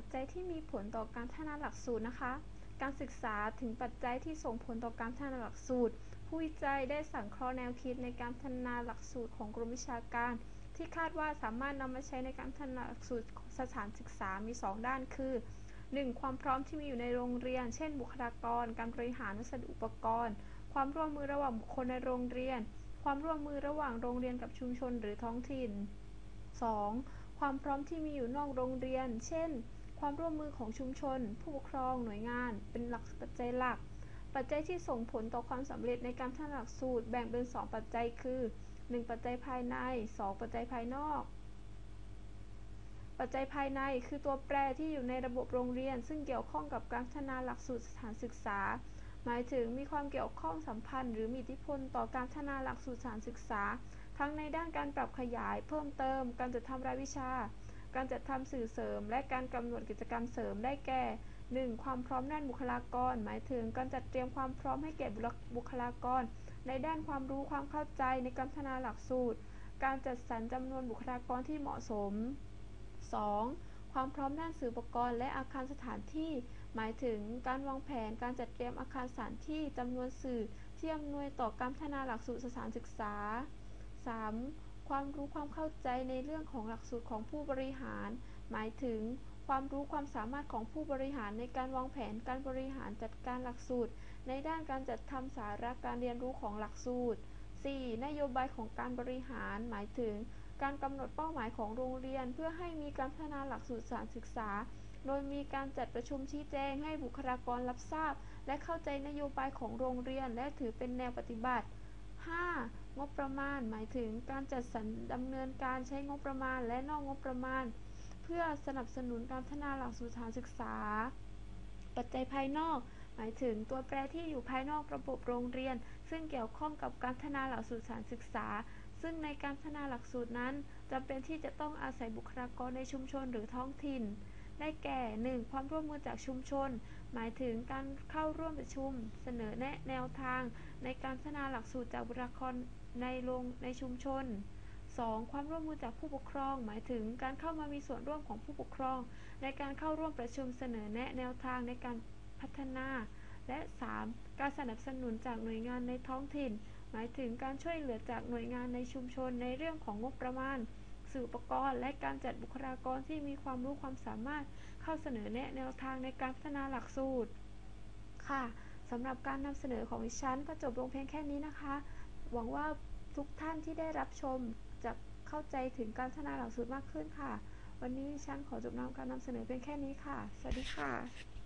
ปัจจัยที่มีผลต่อการพัฒนาหลักสูตรนะคะ การศึกษาถึงปัจจัยที่ส่งผลต่อการพัฒนาหลักสูตร ผู้วิจัยได้สังเคราะห์แนวคิดในการพัฒนาหลักสูตรของกรมวิชาการ ที่คาดว่าสามารถนำมาใช้ในการพัฒนาหลักสูตรสถานศึกษามี 2 ด้านคือ 1. ความพร้อมที่มีอยู่ในโรงเรียน เช่น บุคลากร การบริหารวัสดุอุปกรณ์ ความร่วมมือระหว่างบุคคลในโรงเรียน ความร่วมมือระหว่างโรงเรียนกับชุมชนหรือท้องถิ่น 2. ความพร้อมที่มีอยู่นอกโรงเรียน เช่น ความร่วมมือของชุมชน ผู้ปกครอง หน่วยงาน เป็นหลักปัจจัยหลัก ปัจจัยที่ส่งผลต่อความสำเร็จในการพัฒนาหลักสูตรแบ่งเป็น 2 ปัจจัย คือ 1. ปัจจัยภายใน 2. ปัจจัยภายนอก ปัจจัยภายในคือตัวแปรที่อยู่ในระบบโรงเรียน ซึ่งเกี่ยวข้องกับการพัฒนาหลักสูตรสถานศึกษา หมายถึงมีความเกี่ยวข้องสัมพันธ์ หรือมีอิทธิพลต่อการพัฒนาหลักสูตรสถานศึกษา ทั้งในด้านการปรับขยาย เพิ่มเติม การจัดทำรายวิชา การจัดทำสื่อเสริม และการกำหนดกิจกรรมเสริมได้แก่ 1. ความพร้อมด้านบุคลากร หมายถึงการจัดเตรียมความพร้อมให้แก่บุคลากร ในด้านความรู้ความเข้าใจในการพัฒนาหลักสูตร การจัดสรรจำนวนบุคลากรที่เหมาะสม 2. ความพร้อมด้านสื่ออุปกรณ์และอาคารสถานที่ หมายถึงการวางแผนการจัดเตรียมอาคารสถานที่จำนวนสื่อที่อำนวยต่อการพัฒนาหลักสูตรสถานศึกษา 3. ความรู้ความเข้าใจในเรื่องของหลักสูตรของผู้บริหาร หมายถึง ความรู้ความสามารถของผู้บริหารในการวางแผนการบริหารจัดการหลักสูตร ในด้านการจัดทำสาระการเรียนรู้ของหลักสูตร 4. นโยบายของการบริหาร หมายถึง การกำหนดเป้าหมายของโรงเรียน เพื่อให้มีการพัฒนาหลักสูตรสานศึกษา โดยมีการจัดประชุมชี้แจงให้บุคลากรรับทราบ และเข้าใจนโยบายของโรงเรียน และถือเป็นแนวปฏิบัติ 5. งบประมาณ หมายถึงการจัดสรรดำเนินการใช้งบประมาณและนอกงบประมาณ เพื่อสนับสนุนการพัฒนาหลักสูตรสถานศึกษา ปัจจัยภายนอก หมายถึงตัวแปรที่อยู่ภายนอกระบบโรงเรียน ซึ่งเกี่ยวข้องกับการพัฒนาหลักสูตรสถานศึกษา ซึ่งในการพัฒนาหลักสูตรนั้นจำเป็นที่จะต้องอาศัยบุคลากรในชุมชนหรือท้องถิ่น ได้แก่ 1. ความร่วมมือจากชุมชน หมายถึงการเข้าร่วมประชุม เสนอแนะแนวทาง ในการพัฒนาหลักสูตรจากบุคลากรในโรงในชุมชน 2. ความร่วมมือจากผู้ปกครอง หมายถึงการเข้ามามีส่วนร่วมของผู้ปกครอง ในการเข้าร่วมประชุมเสนอแนะแนวทางในการพัฒนา และ 3. การสนับสนุนจากหน่วยงานในท้องถิ่น หมายถึงการช่วยเหลือจากหน่วยงานในชุมชนในเรื่องของงบประมาณ สื่ออุปกรณ์ และการจัดบุคลากรที่มีความรู้ความสามารถเข้าเสนอแนะแนวทางในการพัฒนาหลักสูตร ค่ะสำหรับการนำเสนอของดิฉันก็จบลงเพียงแค่นี้นะคะ หวังว่าทุกท่านที่ได้รับชมจะเข้าใจถึงการพัฒนาหลักสูตรมากขึ้นค่ะ วันนี้ดิฉันขอจบนำการนำเสนอเพียงแค่นี้ค่ะ สวัสดีค่ะ